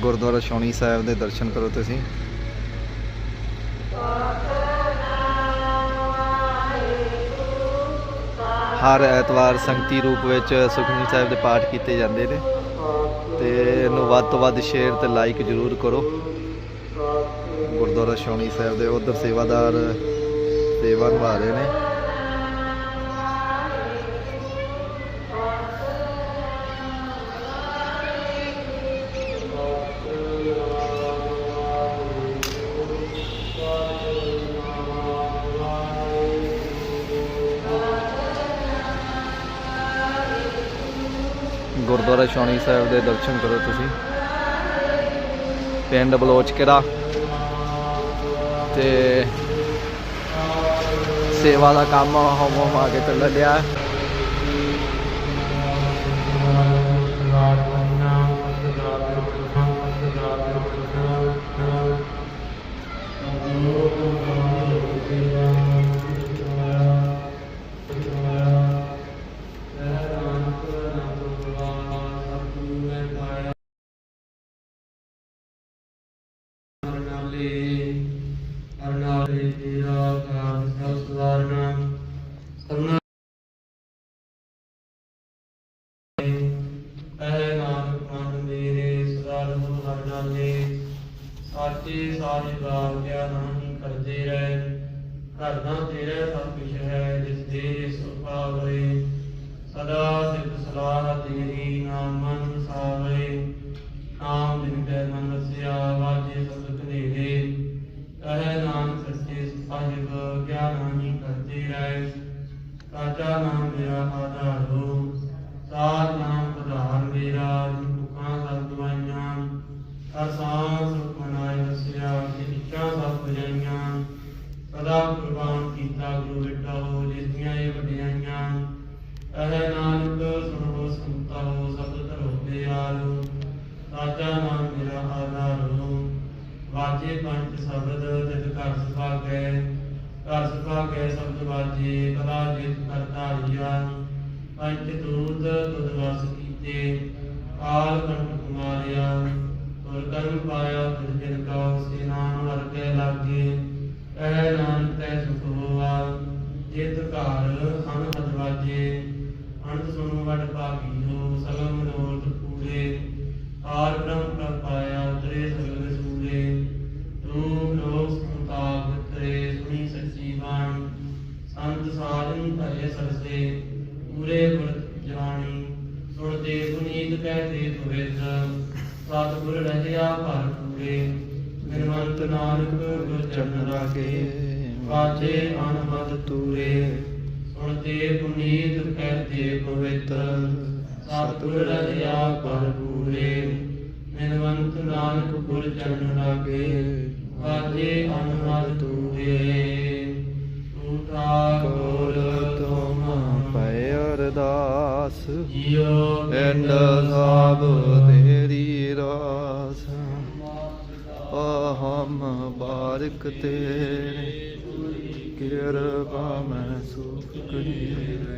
ਗੁਰਦੁਆਰਾ ਸ਼ੌਣੀ ਸਾਹਿਬ ਦੇ ਦਰਸ਼ਨ ਕਰੋ ਤੁਸੀਂ। ਹਰ ਐਤਵਾਰ ਸੰਗਤੀ ਰੂਪ ਵਿੱਚ ਸੁਖਮਨੀ ਸਾਹਿਬ ਦੇ ਪਾਠ ਕੀਤੇ ਜਾਂਦੇ ਨੇ ਤੇ ਇਹਨੂੰ ਵੱਧ ਤੋਂ ਵੱਧ ਸ਼ੇਅਰ ਤੇ ਲਾਈਕ ਜਰੂਰ ਕਰੋ। ਗੁਰਦੁਆਰਾ ਸ਼ੌਣੀ ਸਾਹਿਬ ਦੇ ਉਧਰ ਸੇਵਾਦਾਰ ਸੇਵਾ ਨਿਭਾ ਰਹੇ ਨੇ। ਗੁਰਦੁਆਰਾ ਸ਼ੌਣੀ ਸਾਹਿਬ ਦੇ ਦਰਸ਼ਨ ਕਰੋ ਤੁਸੀਂ। ਪਿੰਡ ਬਲੋਚਕਰਾ ਤੇ ਸੇਵਾ ਦਾ ਕੰਮ ਹੋਮ ਹੋਮ ਆ ਕੇ ਚੱਲ ਰਿਹਾ ਤੁਧ ਕੀਤੇ ਕਾਲ ਕੰਠ ਕੁਮਾਰਿਆ ਤੁਰ ਕਰਮ ਪਾਇਆ ਤੁਰ ਜਿਨ ਕਉ ਸੇ ਨਾਮ ਲਾਗੇ। ਕਹਿ ਨਾਨਕ ਤੈ ਸੁਖ ਹੋਆ, ਜਿਤ ਘਰ ਅਨਹਦ ਵਾਜੇ। ਅੰਤ ਸੁਣੋ ਵਡ ਭਾਗੀ ਹੋ ਸਗਲ ਮਨੋਰਥ ਪੂਰੇ। ਆਰ ਬ੍ਰਹਮ ਪ੍ਰਭ ਪਾਇਆ ਉਤਰੇ ਸਗਲ ਸੂਰੇ। ਤੂੰ ਲੋਕ ਸੰਤਾਪ ਤਰੇ ਸੁਣੀ ਸੱਚੀ ਬਾਣੀ। ਸੰਤ ਸਾਧਨ ਭਏ ਸਰਸੇ, ਪੂਰੇ ਗੁਰ ਜਾਣੀ। ਸੁਣਦੇ ਪੁਨੀਤ ਕਹਤੇ ਤੁਵੇਦ ਸਤਿਗੁਰ ਰਹਿਆ ਭਰ ਪੂਰੇ। ਨਿਰਮੰਤ ਨਾਨਕ ਗੁਰ ਚਰਨ ਰਾਗੇ ਵਾਜੇ ਅਨਮਦ ਤੂਰੇ। ਸੁਣਦੇ ਪੁਨੀਤ ਕਹਤੇ ਪਵਿੱਤਰ ਸਤਿਗੁਰ ਰਹਿਆ ਭਰ ਪੂਰੇ। ਨਿਰਮੰਤ ਨਾਨਕ ਗੁਰ ਚਰਨ ਰਾਗੇ ਵਾਜੇ ਅਨਮਦ ਤੂਰੇ। ਜੀਉ ਐਂਡ ਸਭ ਤੇਰੀ ਰਾਸ। ਅਹਮ ਬਾਰਿਕ ਤੇਰੇ ਕਿਰਪਾ ਮੈਂ ਸੁਖ ਕਰੀ।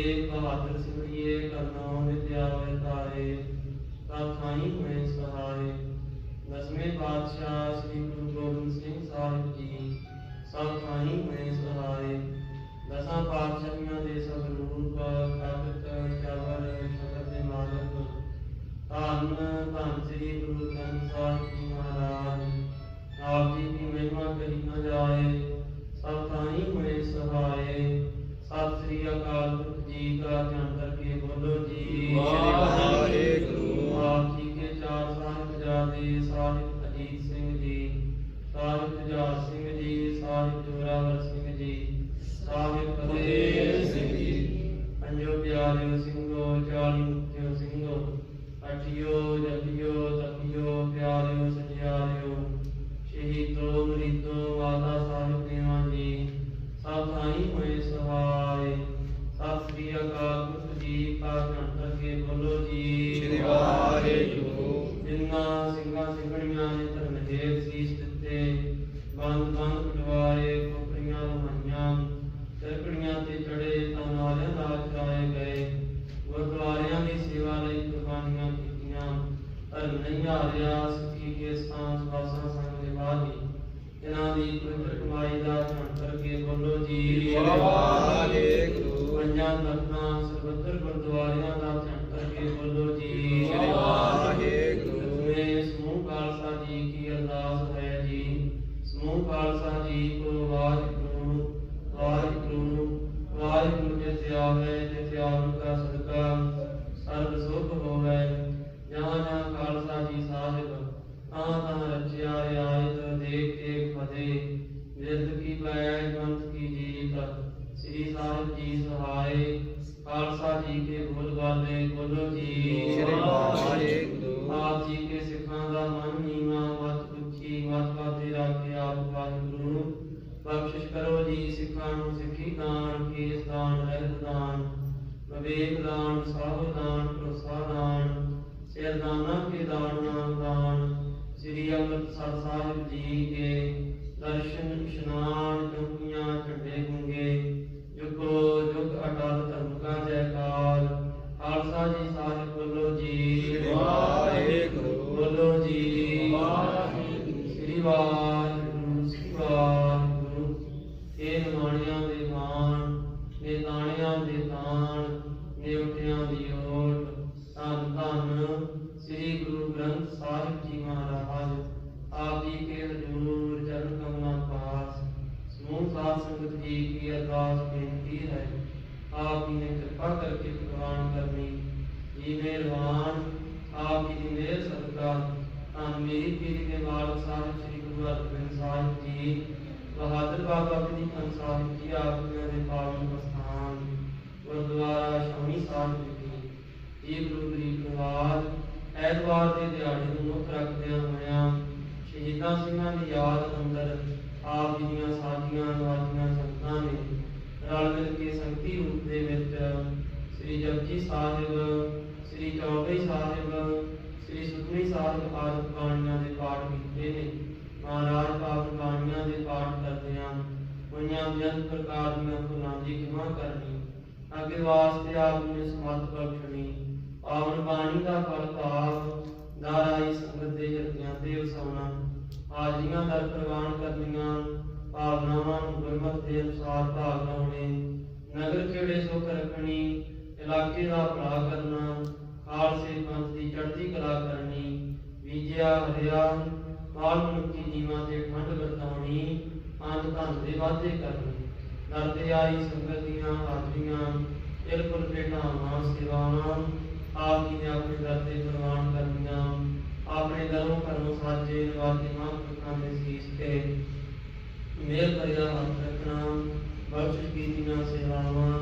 एकात्र सिमरिये करुणो विद्यावतारे ताथाई हुए सहाय दसवें बादशाह श्री गुरु गोबिंद सिंह साहिब जी साथाई हुए सहाय दसा पातशाहियों के सब रूप ताकत चावर शकर के मालक धन धन श्री गुरु ग्रंथ साहिब जी महाराज ਖਾਲਸਾ ਜੀ ਕੇ ਬੋਲ ਬਾਲੇ ਬੋਲੋ ਜੀ ਸਾਹਿਬ ਦੇ ਪਾਵਨ ਸਥਾਨ ਗੁਰਦੁਆਰਾ ਸ਼ਾਮੀ ਸਾਹਿਬ ਜੀ ਇਹ ਗੁਰੂ ਗਰੀਬ ਨਵਾਜ ਐਤਵਾਰ ਦੇ ਦਿਹਾੜੇ ਨੂੰ ਮੁੱਖ ਰੱਖਦਿਆਂ ਹੋਇਆਂ ਸ਼ਹੀਦਾਂ ਸਿੰਘਾਂ ਦੀ ਯਾਦ ਅੰਦਰ ਆਪ ਜੀ ਦੀਆਂ ਸਾਜੀਆਂ ਨਵਾਜੀਆਂ ਸੰਗਤਾਂ ਨੇ ਰਲ ਮਿਲ ਕੇ ਸੰਗਤੀ ਰੂਪ ਦੇ ਵਿੱਚ ਸ੍ਰੀ ਜਪਜੀ ਸਾਹਿਬ, ਸ੍ਰੀ ਚੌਪਈ ਸਾਹਿਬ, ਸ੍ਰੀ ਸੁਖਮਨੀ ਸਾਹਿਬ ਆਦਿ ਬਾਣੀਆਂ ਦੇ ਪਾਠ ਕੀਤੇ ਨੇ ਮਹਾਰਾਜ ਪਾਪ ਬਾਣੀਆਂ ਦੇ ਪਾਠ ਕਰਦਿਆਂ ਹੋਈਆਂ ਬੇਅੰਤ ਪ੍ਰਕਾਰ ਦੀਆਂ ਭੁੱਲਾਂ ਦੀ ਖਿਮਾ ਕਰਨੀ, ਅੱਗੇ ਵਾਸਤੇ ਆਪ ਨੇ ਸਮਤ ਬਖਸ਼ਣੀ ਪਾਵਨ ਬਾਣੀ ਦਾ ਫਲ ਭਾਵ ਨਾਰਾਈ ਸੰਗਤ ਦੇ ਜਰਗਿਆਂ ਤੇ ਵਸਾਉਣਾ ਹਾਜੀਆਂ ਦਰ ਪ੍ਰਵਾਨ ਕਰਨੀਆਂ, ਭਾਵਨਾਵਾਂ ਨੂੰ ਗੁਰਮਤਿ ਦੇ ਅਨੁਸਾਰ ਭਾਗ ਲਾਉਣੇ ਨਗਰ ਖੇੜੇ ਸੁਖ ਰੱਖਣੀ, ਇਲਾਕੇ ਦਾ ਭਲਾ ਕਰਨਾ। ਖਾਲਸੇ ਪੰਥ ਦੀ ਚੜ੍ਹਦੀ ਕਲਾ ਕਰਨੀ। ਬੀਜਿਆ ਹਰਿਆ ਮਾਲ ਮਨੁੱਖੀ ਜੀਵਾਂ ਤੇ ਠੰਡ ਵਰਤਾਉਣੀ। ਅੰਤ ਧਨ ਦੇ ਵਾਅਦੇ ਕਰਨੇ। ਦਰ ਆਈ ਸੰਗਤ ਦੀਆਂ ਹਾਜ਼ਰੀਆਂ ਬਿਲਕੁਲ ਭੇਟਾਵਾਂ ਸੇਵਾਵਾਂ, ਆਪ ਜੀ ਨੇ ਆਪਣੇ ਦਰ ਤੇ ਪ੍ਰਵਾਨ ਕਰਨੀਆਂ ਆਪਣੇ ਦਰੋਂ ਘਰੋਂ ਸਾਜੇ ਨਵਾਜੇ ਮਹਾਂਪੁਰਖਾਂ ਦੇ ਸੀਸ ਤੇ ਮੇਰ ਭਰਿਆ ਹੱਥ ਰੱਖਣਾ, ਬਖਸ਼ਿਸ਼ ਕੀਤੀਆਂ ਸੇਵਾਵਾਂ,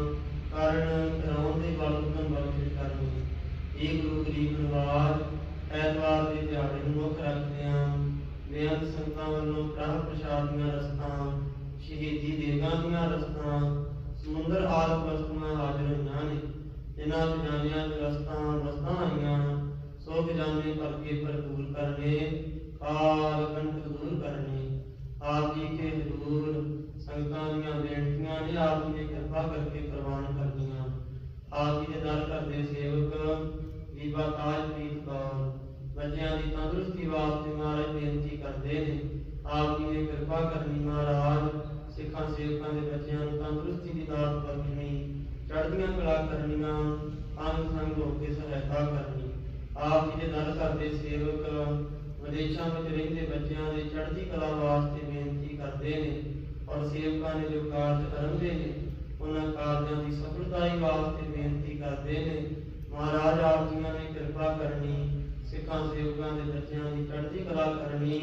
ਕਾਰਨ ਕਰਾਉਣ ਦੇ ਬਲ ਬਖਸ਼ਿਸ਼ ਕਰਨੀ। ਇਹ ਗੁਰੂ ਗਰੀਬ ਨਵਾਜ ਐਤਵਾਰ ਦੇ ਦਿਹਾੜੇ ਨੂੰ ਮੁੱਖ ਰੱਖਦੇ ਹਾਂ ਬੇਅੰਤ ਸੰਤਾਂ ਵੱਲੋਂ ਪ੍ਰਾਹ ਪ੍ਰਸ਼ਾਦ ਦੀਆਂ ਰਸਤਾਂ ਸ਼ਹੀਦੀ ਦੇਗਾਂ ਦੀਆਂ ਰਸਤਾਂ, ਸਮੁੰਦਰ ਆਦਿ ਵਸਤੂਆਂ ਹਾਜ਼ਰ ਹੋਈਆਂ ਨੇ। ਇਹਨਾਂ ਖਜ਼ਾਨਿਆਂ ਦੇ ਰਸਤਾਂ ਰਸਤਾਂ ਆਈਆਂ ਸੋ ਖਜ਼ਾਨੇ ਭਰ ਭਰਪੂਰ ਕਰਨੇ ਕਾਲ ਕੰਠ ਦੂਰ ਕਰਨੇ। ਆਪ ਜੀ ਕੇ ਹਜ਼ੂਰ ਸੰਗਤਾਂ ਦੀਆਂ ਬੇਨਤੀਆਂ ਨੇ ਆਪ ਜੀ ਨੇ ਕਿਰਪਾ ਕਰਕੇ ਪ੍ਰਵਾਨ ਕਰਨੀਆਂ। ਆਪ ਜੀ ਦੇ ਦਰ ਘਰ ਸੇਵਕ, ਬੀਬਾ ਤਾਜਪ੍ਰੀਤ ਕੌਰ, ਬੱਚਿਆਂ ਦੀ ਤੰਦਰੁਸਤੀ ਵਾਸਤੇ ਮਹਾਰਾਜ ਬੇਨਤੀ ਕਰਦੇ ਨੇ। ਆਪ ਜੀ ਨੇ ਕਿਰਪਾ ਕਰਨੀ ਮਹਾਰਾਜ। ਸਿੱਖਾਂ, ਸੇਵਕਾਂ ਦੇ ਬੱਚਿਆਂ ਨੂੰ ਤੰਦਰੁਸਤੀ ਦੀ ਦਾਤ ਬਖਸ਼ਣੀ ਚੜ੍ਹਦੀਆਂ ਕਲਾ ਕਰਨੀਆਂ ਅੰਗ ਸੰਗ ਹੋ ਕੇ ਸਹਾਇਤਾ ਕਰਨੀ। ਆਪ ਜੀ ਦੇ ਦਰ ਕਰਦੇ ਸੇਵਕ, ਵਿਦੇਸ਼ਾਂ ਵਿੱਚ ਰਹਿੰਦੇ ਬੱਚਿਆਂ ਦੇ ਚੜ੍ਹਦੀ ਕਲਾ ਵਾਸਤੇ ਬੇਨਤੀ ਕਰਦੇ ਨੇ ਔਰ ਸੇਵਕਾਂ ਨੇ ਜੋ ਕਾਰਜ ਕਰਨਦੇ ਨੇ, ਉਹਨਾਂ ਕਾਰਜਾਂ ਦੀ ਸਫਲਤਾਈ ਵਾਸਤੇ ਬੇਨਤੀ ਕਰਦੇ ਨੇ। ਮਹਾਰਾਜ, ਆਪ ਜੀਆਂ ਨੇ ਕਿਰਪਾ ਕਰਨੀ, ਸਿੱਖਾਂ, ਸੇਵਕਾਂ ਦੇ ਬੱਚਿਆਂ ਦੀ ਚੜ੍ਹਦੀ ਕਲਾ ਕਰਨੀ।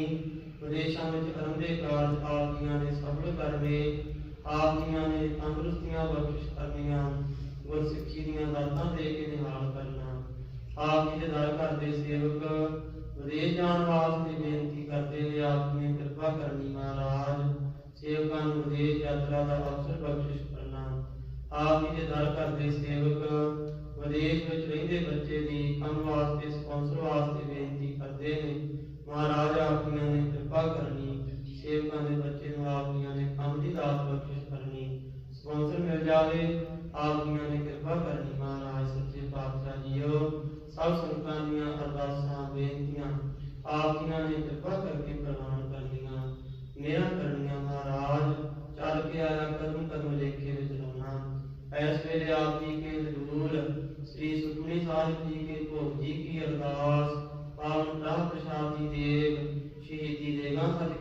ਵਿਦੇਸ਼ਾਂ ਵਿੱਚ ਕਰਨਦੇ ਕਾਰਜ ਆਪ ਜੀਆਂ ਨੇ ਸਫਲ ਕਰਨੇ ਆਪ ਜੀਆਂ ਨੇ ਤੰਦਰੁਸਤੀਆਂ ਬਖਸ਼ਿਸ਼ ਕਰਨੀਆਂ, ਗੁਰਸਿੱਖੀ ਦੀਆਂ ਦਾਤਾਂ ਦੇ ਕੇ ਨਿਹਾਲ ਕਰਨਾ। ਆਪ ਜੀ ਦੇ ਦਰ ਘਰ ਦੇ ਸੇਵਕ, ਵਿਦੇਸ਼ ਜਾਣ ਵਾਸਤੇ ਬੇਨਤੀ ਕਰਦੇ ਨੇ ਆਪ ਨੇ ਕਿਰਪਾ ਕਰਨੀ ਮਹਾਰਾਜ। ਸੇਵਕਾਂ ਨੂੰ ਵਿਦੇਸ਼ ਯਾਤਰਾ ਦਾ ਅਵਸਰ ਬਖਸ਼ਿਸ਼ ਕਰਨਾ। ਆਪ ਜੀ ਦੇ ਦਰ ਘਰ ਦੇ ਸੇਵਕ, ਵਿਦੇਸ਼ ਵਿੱਚ ਰਹਿੰਦੇ ਬੱਚੇ ਦੀ ਕੰਮ ਵਾਸਤੇ ਸਪਾਂਸਰ ਵਾਸਤੇ ਬੇਨਤੀ ਕਰਦੇ ਨੇ। ਮਹਾਰਾਜ ਕਿਰਪਾ ਕਰਨੀ, ਸੇਵਕਾਂ ਦੇ ਬੱਚੇ ਨੂੰ ਆਪ ਜੀ ਨੇ ਕੰਮ ਦੀ ਦਾਤ ਬਖਸ਼ਿਸ਼ ਕਰਨੀ ਸਪਾਂਸਰ ਮਿਲ ਜਾਵੇ ਆਪ ਜੀ ਨੇ ਕਿਰਪਾ ਕਰਨੀ, ਮਹਾਰਾਜ ਸੱਚੇ ਪਾਤਸ਼ਾਹ ਜੀਓ। ਸਭ ਸੰਤਾਂ ਦੀਆਂ ਅਰਦਾਸਾਂ, ਬੇਨਤੀਆਂ ਆਪ ਜੀ ਨੇ ਕਿਰਪਾ ਕਰਕੇ ਪ੍ਰਵਾਨ ਕਰਨੀਆਂ ਮੇਰਾ ਕਰਨੀਆਂ, ਮਹਾਰਾਜ। ਚੱਲ ਕੇ ਆਇਆ ਕਦਮ ਕਦਮ ਲੇਖੇ ਵਿੱਚ ਲਾਉਣਾ। ਐਸ ਵੇਲੇ ਆਪ ਜੀ ਕੇ ਹਜ਼ੂਰ ਸ੍ਰੀ ਸੁਖਮਨੀ ਸਾਹਿਬ ਜੀ ਕੇ ਭੋਗ ਜੀ ਕੀ ਅਰਦਾਸ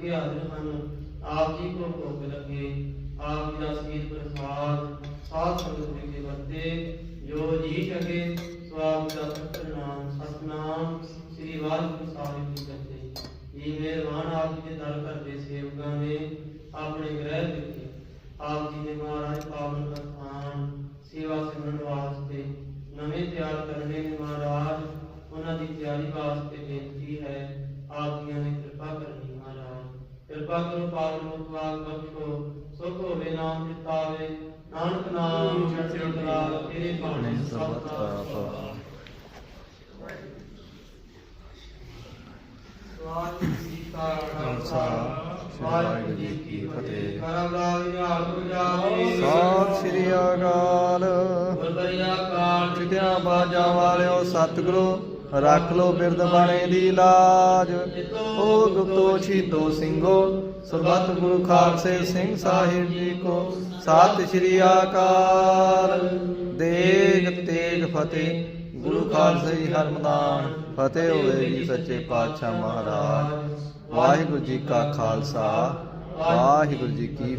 ਦੇਗਾ ਹਾਜ਼ਰ ਹਨ। ਆਪ ਜੀ ਕੋ ਭੋਗ ਲਗੇ, ਆਪ ਜੀ ਦਾ ਸੀਤ ਪ੍ਰਸਾਦ, ਸਾਧ ਸੰਗਤ ਜੀ ਦੇ ਵਰਤੇ। ਜੋ ਜੀ ਸਕੇ ਸੋ ਆਪ ਦਾ ਸਤਿ ਸਤਨਾਮ ਸ੍ਰੀ ਵਾਹਿਗੁਰੂ ਸਾਹਿਬ ਜੀ ਫਤਿਹ ਇਹ ਮਿਹਰਬਾਨ ਆਪ ਜੀ ਦੇ ਦਰ ਘਰ ਦੇ ਸੇਵਕਾਂ ਨੇ ਆਪਣੇ ਗ੍ਰਹਿ ਦਿੱਤੇ ਆਪ ਜੀ ਨੇ ਮਹਾਰਾਜ ਪਾਵਨ ਸਥਾਨ ਸੇਵਾ ਸਿਮਰਨ ਵਾਸਤੇ, ਨਵੇਂ ਤਿਆਰ ਕਰਨੇ ਨੇ ਮਹਾਰਾਜ, ਉਹਨਾਂ ਦੀ ਤਿਆਰੀ ਵਾਸਤੇ ਬੇਨਤੀ ਹੈ। ਆਪ ਜੀ ਨੇ ਕਿਰਪਾ ਕਰੋ ਪਾਵਨ ਮੁਤਵਾਕ ਬਖਸ਼ੋ ਸੁਖ ਹੋਵੇ ਨਾਮ ਚਿਤਾਵੇ ਨਾਨਕ ਨਾਮ ਚੜ੍ਹਦੀ ਕਲਾ ਤੇਰੇ ਭਾਣੇ ਸਭ ਦਾ ਵਾਹਿਗੁਰੂ ਜੀ ਕਾ ਖਾਲਸਾ ਵਾਹਿਗੁਰੂ ਜੀ ਕੀ ਫਤਿਹ। ਕਰਮ ਨਿਹਾਲ ਗੁਜਾਰੇ ਸਤਿ ਸ੍ਰੀ ਅਕਾਲ। ਗੁਰਬਰਿਆ ਕਾਲ ਚਿਤਿਆਂ ਬਾਜਾਂ ਵਾਲਿਓ ਸਤਿਗੁਰੂ। ਰੱਖ ਲੋ ਬਿਰਦ ਬਾਣੇ ਦੀ ਲਾਜ। ਓ ਗੁਪਤੋ ਛੀਤੋ ਸਿੰਘੋ, ਸਰਬੱਤ ਗੁਰੂ ਖਾਲਸੇ ਸਿੰਘ ਸਾਹਿਬ ਜੀ ਕੋ, ਸਤਿ ਸ੍ਰੀ ਅਕਾਲ। ਦੇਗ ਤੇਗ ਫਤਿਹ, ਗੁਰੂ ਖਾਲਸੇ ਜੀ ਹਰਮਦਾਨ ਫਤਿਹ ਹੋਵੇ ਜੀ ਸੱਚੇ ਪਾਤਸ਼ਾਹ ਮਹਾਰਾਜ। ਵਾਹਿਗੁਰੂ ਜੀ ਕਾ ਖਾਲਸਾ, ਵਾਹਿਗੁਰੂ ਜੀ ਕੀ